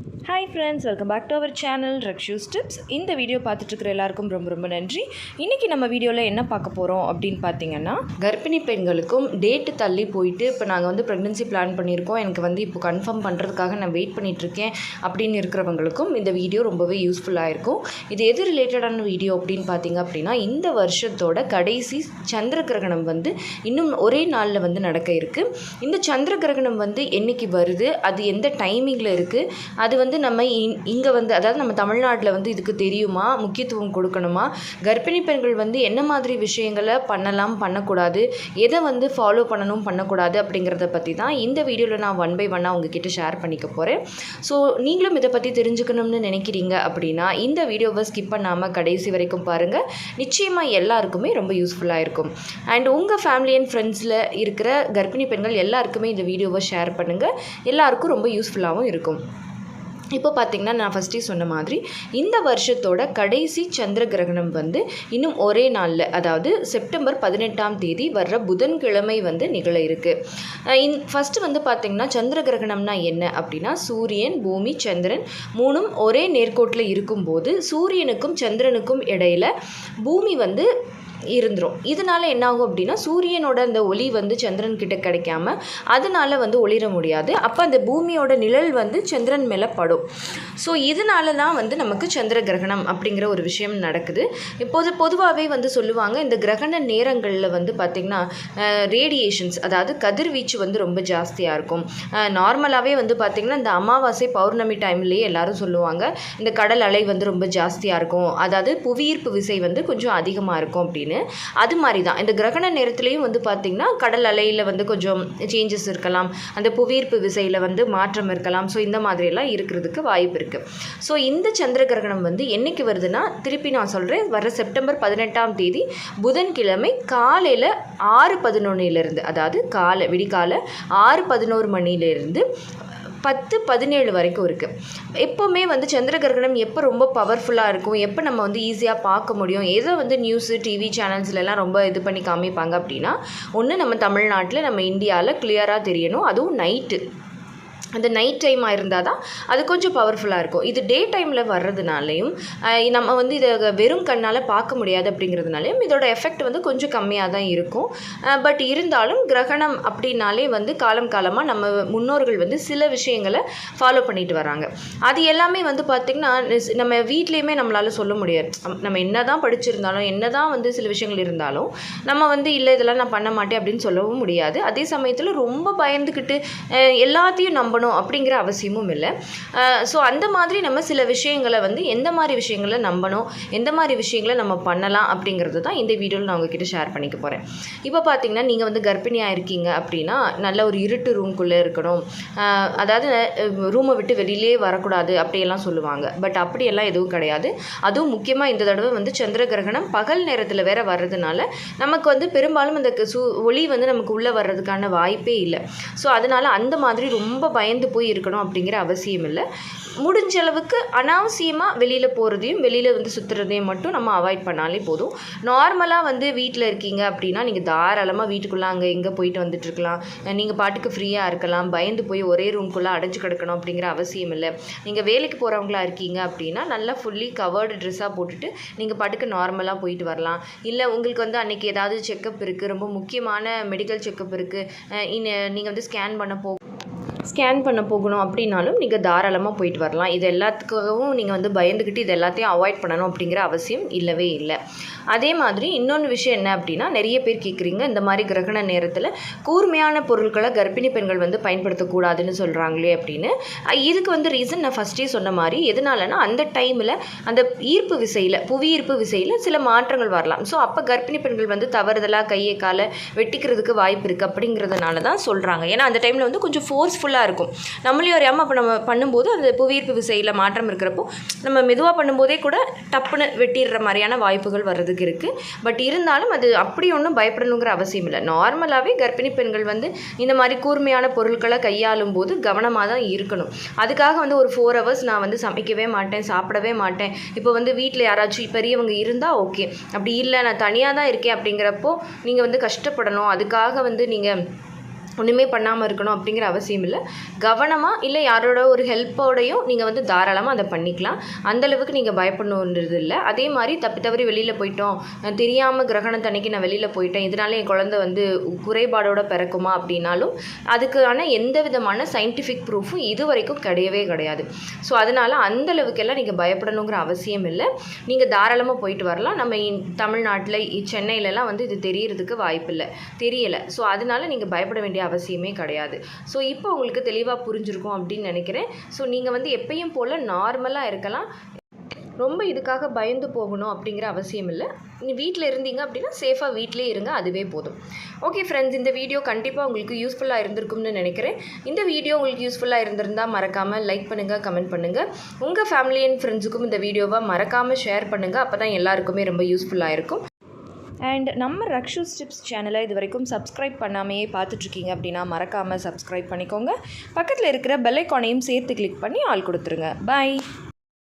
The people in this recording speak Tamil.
Hi friends welcome back to our channel Rakshu's tips இந்த வீடியோ பார்த்துட்ருக்கிற எல்லாருக்கும் ரொம்ப ரொம்ப நன்றி. இன்றைக்கி நம்ம வீடியோவில் என்ன பார்க்க போகிறோம் அப்படின்னு பார்த்தீங்கன்னா கர்ப்பிணி பெண்களுக்கும் டேட்டு தள்ளி போயிட்டு இப்போ நாங்கள் வந்து ப்ரெக்னென்சி பிளான் பண்ணியிருக்கோம். எனக்கு வந்து இப்போ கன்ஃபார்ம் பண்ணுறதுக்காக நான் வெயிட் பண்ணிகிட்ருக்கேன் அப்படின்னு இருக்கிறவங்களுக்கும் இந்த வீடியோ ரொம்பவே யூஸ்ஃபுல்லாக இருக்கும் இது எது ரிலேட்டடான வீடியோ அப்படின்னு பார்த்தீங்க அப்படின்னா இந்த வருஷத்தோட கடைசி சந்திர கிரகணம் வந்து இன்னும் ஒரே நாளில் வந்து நடக்க இருக்குது இந்த சந்திர கிரகணம் வந்து என்னைக்கு வருது அது எந்த டைமிங்கில் இருக்குது அது அது வந்து நம்ம இங்கே வந்து அதாவது நம்ம தமிழ்நாட்டில் வந்து இதுக்கு தெரியுமா? முக்கியத்துவம் கொடுக்கணுமா? கர்ப்பிணி பெண்கள் வந்து என்ன மாதிரி விஷயங்களை பண்ணலாம் பண்ணக்கூடாது? எதை வந்து ஃபாலோ பண்ணணும் பண்ணக்கூடாது அப்படிங்கிறத பற்றி தான் இந்த வீடியோவில் நான் ஒன் பை ஒன்னாக உங்ககிட்ட ஷேர் பண்ணிக்க போகிறேன் ஸோ நீங்களும் இதை பற்றி தெரிஞ்சுக்கணும்னு நினைக்கிறீங்க அப்படின்னா இந்த வீடியோவை ஸ்கிப் பண்ணாமல் கடைசி வரைக்கும் பாருங்கள் நிச்சயமாக எல்லாருக்குமே ரொம்ப யூஸ்ஃபுல்லாக இருக்கும். அண்ட் உங்கள் ஃபேமிலி அண்ட் ஃப்ரெண்ட்ஸில் இருக்கிற கர்ப்பிணி பெண்கள் எல்லாருக்குமே இந்த வீடியோவை ஷேர் பண்ணுங்கள் எல்லாருக்கும் ரொம்ப யூஸ்ஃபுல்லாகவும் இருக்கும். இப்போ பார்த்தீங்கன்னா நான் ஃபஸ்ட்டே சொன்ன மாதிரி இந்த வருஷத்தோட கடைசி சந்திர கிரகணம் வந்து இன்னும் ஒரே நாளில் அதாவது செப்டம்பர் பதினெட்டாம் தேதி வர்ற புதன்கிழமை வந்து நிகழ இருக்குது இன் ஃபஸ்ட்டு வந்து பார்த்திங்கன்னா சந்திர கிரகணம்னா என்ன அப்படின்னா சூரியன் பூமி சந்திரன் மூணும் ஒரே நேர்கோட்டில் இருக்கும்போது சூரியனுக்கும் சந்திரனுக்கும் இடையில பூமி வந்து இருந்துரும். இதனால என்னாகும் அப்படின்னா சூரியனோட அந்த ஒளி வந்து சந்திரன் கிட்ட கிடைக்காம அதனால் வந்து ஒளிர முடியாது. அப்போ அந்த பூமியோட நிழல் வந்து சந்திரன் மேலே படும். ஸோ இதனால தான் வந்து நமக்கு சந்திர கிரகணம் அப்படிங்கிற ஒரு விஷயம் நடக்குது. இப்போது பொதுவாகவே வந்து சொல்லுவாங்க இந்த கிரகண நேரங்களில் வந்து பார்த்திங்கன்னா ரேடியேஷன்ஸ் அதாவது கதிர்வீச்சு வந்து ரொம்ப ஜாஸ்தியாக இருக்கும். நார்மலாகவே வந்து பார்த்திங்கன்னா இந்த அமாவாசை பௌர்ணமி டைம்லேயே எல்லாரும் சொல்லுவாங்க இந்த கடல் அலை வந்து ரொம்ப ஜாஸ்தியாக இருக்கும். அதாவது புவியீர்ப்பு விசை வந்து கொஞ்சம் அதிகமாக இருக்கும் அப்படின்னு. அது மாதிரி தான் இந்த கிரகண நேரத்துலேயும் வந்து பார்த்திங்கன்னா கடல் அலையில் வந்து கொஞ்சம் சேஞ்சஸ் இருக்கலாம். அந்த புவியீர்ப்பு விசையில் வந்து மாற்றம் இருக்கலாம். ஸோ இந்த மாதிரியெல்லாம் இருக்கிறதுக்கு வாய்ப்பு இருக்குது ஸோ இந்த சந்திர கிரகணம் வந்து என்னைக்கு வருதுன்னா திருப்பி நான் சொல்கிறேன் வர செப்டம்பர் பதினெட்டாம் தேதி புதன்கிழமை காலையில் ஆறு பதினொன்னிலிருந்து அதாவது காலை விடிகாலை ஆறு பதினோரு மணிலேருந்து பத்து பதினேழு வரைக்கும் இருக்குது எப்போவுமே வந்து சந்திர கிரகணம் எப்போ ரொம்ப பவர்ஃபுல்லாக இருக்கும்? எப்போ நம்ம வந்து ஈஸியாக பார்க்க முடியும்? எதை வந்து நியூஸு டிவி சேனல்ஸ்லலாம் ரொம்ப இது பண்ணி காமிப்பாங்க அப்படின்னா ஒன்று நம்ம தமிழ்நாட்டில் நம்ம இந்தியாவில் கிளியராக தெரியணும். அதுவும் நைட்டு அந்த நைட் டைமாக இருந்தால் தான் அது கொஞ்சம் பவர்ஃபுல்லாக இருக்கும். இது டே டைமில் வர்றதுனாலையும் நம்ம வந்து இதை வெறும் கண்ணால் பார்க்க முடியாது அப்படிங்கிறதுனாலையும் இதோட எஃபெக்ட் வந்து கொஞ்சம் கம்மியாக தான் இருக்கும் பட் இருந்தாலும் கிரகணம் அப்படின்னாலே வந்து காலம் காலமாக நம்ம முன்னோர்கள் வந்து சில விஷயங்களை ஃபாலோ பண்ணிட்டு வராங்க. அது எல்லாமே வந்து பார்த்திங்கன்னா நம்ம வீட்லேயுமே நம்மளால் சொல்ல முடியாது. நம்ம என்ன தான் படிச்சிருந்தாலும் என்ன தான் வந்து சில விஷயங்கள் இருந்தாலும் நம்ம வந்து இல்லை இதெல்லாம் நான் பண்ண மாட்டேன் அப்படின்னு சொல்லவும் முடியாது. அதே சமயத்தில் ரொம்ப பயந்துக்கிட்டு எல்லாத்தையும் நம்ப நம்பணும் அப்படிங்கிற அவசியமும் இல்லை. ஸோ அந்த மாதிரி நம்ம சில விஷயங்களை வந்து எந்த மாதிரி விஷயங்களை நம்பணும் எந்த மாதிரி விஷயங்களை நம்ம பண்ணலாம் அப்படிங்கிறது தான் இந்த வீடியோவில் நான் உங்ககிட்ட ஷேர் பண்ணிக்க போகிறேன் இப்போ பார்த்தீங்கன்னா நீங்கள் வந்து கர்ப்பிணியாக இருக்கீங்க அப்படின்னா நல்ல ஒரு இருட்டு ரூம்குள்ளே இருக்கணும். அதாவது ரூமை விட்டு வெளியிலே வரக்கூடாது அப்படியெல்லாம் சொல்லுவாங்க. பட் அப்படியெல்லாம் எதுவும் கிடையாது. அதுவும் முக்கியமாக இந்த தடவை வந்து சந்திர கிரகணம் பகல் நேரத்தில் வேற வர்றதுனால நமக்கு வந்து பெரும்பாலும் அந்த சு ஒளி வந்து நமக்கு உள்ளே வர்றதுக்கான வாய்ப்பே இல்லை. ஸோ அதனால் அந்த மாதிரி ரொம்ப பயந்து போய் இருக்கணும் அப்படிங்கிற அவசியம் இல்லை. முடிஞ்ச அளவுக்கு அனாவசியமாக வெளியில் போகிறதையும் வெளியில் வந்து சுற்றுறதையும் மட்டும் நம்ம அவாய்ட் பண்ணாலே போதும். நார்மலாக வந்து வீட்டில் இருக்கீங்க அப்படின்னா நீங்கள் தாராளமாக வீட்டுக்குள்ளே அங்கே எங்கே போயிட்டு வந்துட்டுருக்கலாம் நீங்கள் பாட்டுக்கு ஃப்ரீயாக இருக்கலாம். பயந்து போய் ஒரே ரூம்குள்ளே அடைஞ்சு கிடக்கணும் அப்படிங்கிற அவசியம் இல்லை. நீங்கள் வேலைக்கு போகிறவங்களா இருக்கீங்க அப்படின்னா நல்லா ஃபுல்லி கவர்டு ட்ரெஸ்ஸாக போட்டுட்டு நீங்கள் பாட்டுக்கு நார்மலாக போயிட்டு வரலாம். இல்லை உங்களுக்கு வந்து அன்றைக்கி ஏதாவது செக்கப் இருக்குது ரொம்ப முக்கியமான மெடிக்கல் செக்கப் இருக்குது நீங்கள் வந்து ஸ்கேன் பண்ண போ ஸ்கேன் பண்ண போகணும் அப்படின்னாலும் நீங்கள் தாராளமாக போயிட்டு வரலாம். இது எல்லாத்துக்காகவும் நீங்கள் வந்து பயந்துக்கிட்டு இது எல்லாத்தையும் அவாய்ட் பண்ணணும் அப்படிங்கிற அவசியம் இல்லவே இல்லை. அதே மாதிரி இன்னொன்று விஷயம் என்ன அப்படின்னா நிறைய பேர் கேட்குறீங்க இந்த மாதிரி கிரகண நேரத்தில் கூர்மையான பொருட்களை கர்ப்பிணி பெண்கள் வந்து பயன்படுத்தக்கூடாதுன்னு சொல்கிறாங்களே அப்படின்னு. இதுக்கு வந்து ரீசன் நான் ஃபஸ்ட்டே சொன்ன மாதிரி எதனாலனா அந்த டைமில் அந்த ஈர்ப்பு விசையில் புவி ஈர்ப்பு விசையில் சில மாற்றங்கள் வரலாம். ஸோ அப்போ கர்ப்பிணி பெண்கள் வந்து தவறுதலாக கையை காலை வெட்டிக்கிறதுக்கு வாய்ப்பு இருக்குது அப்படிங்கிறதுனால தான் சொல்கிறாங்க ஏன்னா அந்த டைமில் வந்து கொஞ்சம் ஃபோர்ஸ்ஃபுல்லாக ஃபுல்லாக இருக்கும். நம்மளையும் அறியாமல் அப்போ நம்ம பண்ணும்போது அந்த புவியீர்ப்பு விசையில் மாற்றம் இருக்கிறப்போ நம்ம மெதுவாக பண்ணும்போதே கூட டப்புன்னு வெட்டிடுற மாதிரியான வாய்ப்புகள் வர்றதுக்கு இருக்குது பட் இருந்தாலும் அது அப்படி ஒன்றும் பயப்படணுங்கிற அவசியம் இல்லை. நார்மலாகவே கர்ப்பிணி பெண்கள் வந்து இந்த மாதிரி கூர்மையான பொருட்களை கையாளும் போது கவனமாக தான் இருக்கணும். அதுக்காக வந்து ஒரு ஃபோர் ஹவர்ஸ் நான் வந்து சமைக்கவே மாட்டேன் சாப்பிடவே மாட்டேன். இப்போ வந்து வீட்டில் யாராச்சும் பெரியவங்க இருந்தால் ஓகே அப்படி இல்லை நான் தனியாக தான் இருக்கேன் அப்படிங்கிறப்போ நீங்கள் வந்து கஷ்டப்படணும். அதுக்காக வந்து நீங்கள் ஒன்றுமே பண்ணாமல் இருக்கணும் அப்படிங்கிற அவசியம் இல்லை. கவனமாக இல்லை யாரோட ஒரு ஹெல்ப்போடையும் நீங்கள் வந்து தாராளமாக அதை பண்ணிக்கலாம். அந்தளவுக்கு நீங்கள் பயப்படணுன்றது இல்லை. அதே மாதிரி தப்பி தவறி வெளியில் போயிட்டோம். தெரியாமல் தெரியாமல் கிரகணத்தன்னைக்கு நான் வெளியில் போயிட்டேன். இதனால என் குழந்தை வந்து குறைபாடோட பிறக்குமா அப்படின்னாலும் அதுக்கான எந்த விதமான சயின்டிஃபிக் ப்ரூஃபும் இது வரைக்கும் கிடையவே கிடையாது. ஸோ அதனால் அந்தளவுக்கெல்லாம் நீங்கள் பயப்படணுங்கிற அவசியம் இல்லை. நீங்கள் தாராளமாக போயிட்டு வரலாம். நம்ம தமிழ்நாட்டில் சென்னையிலலாம் வந்து இது தெரியறதுக்கு வாய்ப்பில்லை. தெரியலை. ஸோ அதனால் நீங்கள் பயப்பட வேண்டிய அவசியமே கிடையாது. ஸோ இப்போ உங்களுக்கு தெளிவாக புரிஞ்சிருக்கும் அப்படின்னு நினைக்கிறேன். ஸோ நீங்கள் வந்து எப்பயும் போல் நார்மலாக இருக்கலாம். ரொம்ப இதுக்காக பயந்து போகணும் அப்படிங்கிற அவசியம் இல்லை. நீ வீட்டில் இருந்தீங்க அப்படின்னா சேஃபாக வீட்டிலே இருங்க அதுவே போதும். ஓகே ஃப்ரெண்ட்ஸ் இந்த வீடியோ கண்டிப்பாக உங்களுக்கு யூஸ்ஃபுல்லாக இருந்திருக்கும்னு நினைக்கிறேன். இந்த வீடியோ உங்களுக்கு யூஸ்ஃபுல்லாக இருந்திருந்தால் மறக்காமல் லைக் பண்ணுங்கள் கமெண்ட் பண்ணுங்கள் உங்கள் ஃபேமிலி அண்ட் ஃப்ரெண்ட்ஸுக்கும் இந்த வீடியோவை மறக்காமல் ஷேர் பண்ணுங்கள் அப்போ தான் எல்லாருக்குமே ரொம்ப யூஸ்ஃபுல்லாக இருக்கும். அண்ட் நம்ம ரக்ஷு ஸ்டிப்ஸ் சேனலை இது வரைக்கும் சப்ஸ்கிரைப் பண்ணாமையே பார்த்துட்ருக்கீங்க அப்படின்னா மறக்காமல் சப்ஸ்கிரைப் பண்ணிக்கோங்க. பக்கத்தில் இருக்கிற பெல்லைக்கானையும் சேர்த்து கிளிக் பண்ணி ஆள் கொடுத்துருங்க. பாய்